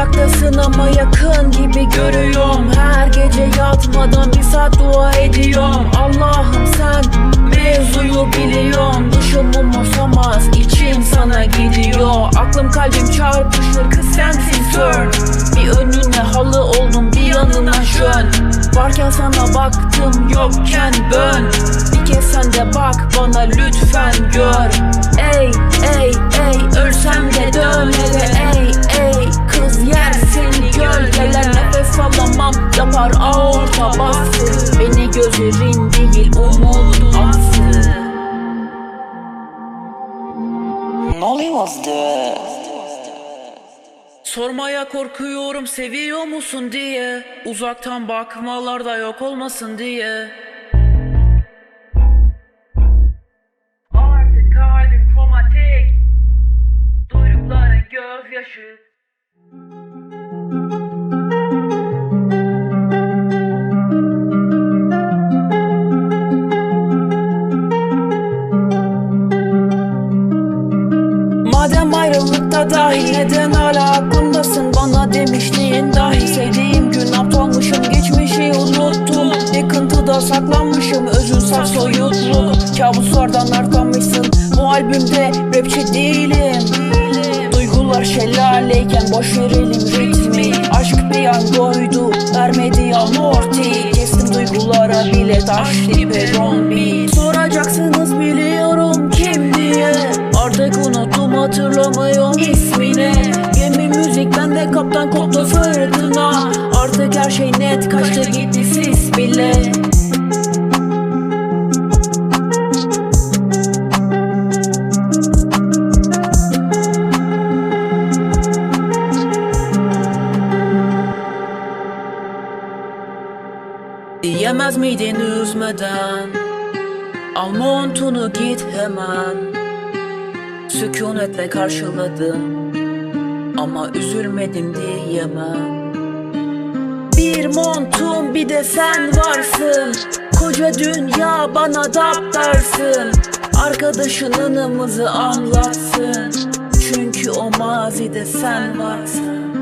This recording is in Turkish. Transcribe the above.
Uzaktasın ama yakın gibi görüyorum. Her gece yatmadan bir saat dua ediyorum. Allah'ım sen mevzuyu biliyorum Dışım umursamaz içim sana gidiyor. Aklım kalbim çarpışır kız sensin sir Bir önüne halı oldum bir yanına şön. Varken sana baktım yokken bön. Bir kez sen de bak bana lütfen gör Nollywood'du. Sormaya korkuyorum seviyor musun diye. Uzaktan bakmalarda yok olmasın diye. Artık kalbim kromatik. Duydukların gözyaşı Madem ayrılıkta dahi neden hala aklımdasın? Bana demişliğin dahi sevdiğim gün aptalmışım Geçmişi unuttum. Yıkıntıda saklanmışım. Özün saf soyutluk kabuslardan artlanmışsın Bu albümde rapçi değilim. Duygular şelaleyken boş verelim ritmi. Aşk piyangoydu. Vermedi amorti. Kestim duygulara bilet açtı peron beat. Soracaksınız hatırlamıyorum ismini. Gemi müzikten de kaptan koptu fırtına. Artık her şey net kaçtı gitti sis bile. Diyemez miydin üzmeden? Al montunu git hemen Sükunetle karşıladım. Ama üzülmedim diyemem. Bir montum bir de sen varsın. Koca dünya bana daptarsın. Arkadaşın anımızı anlatsın. Çünkü o mazide sen varsın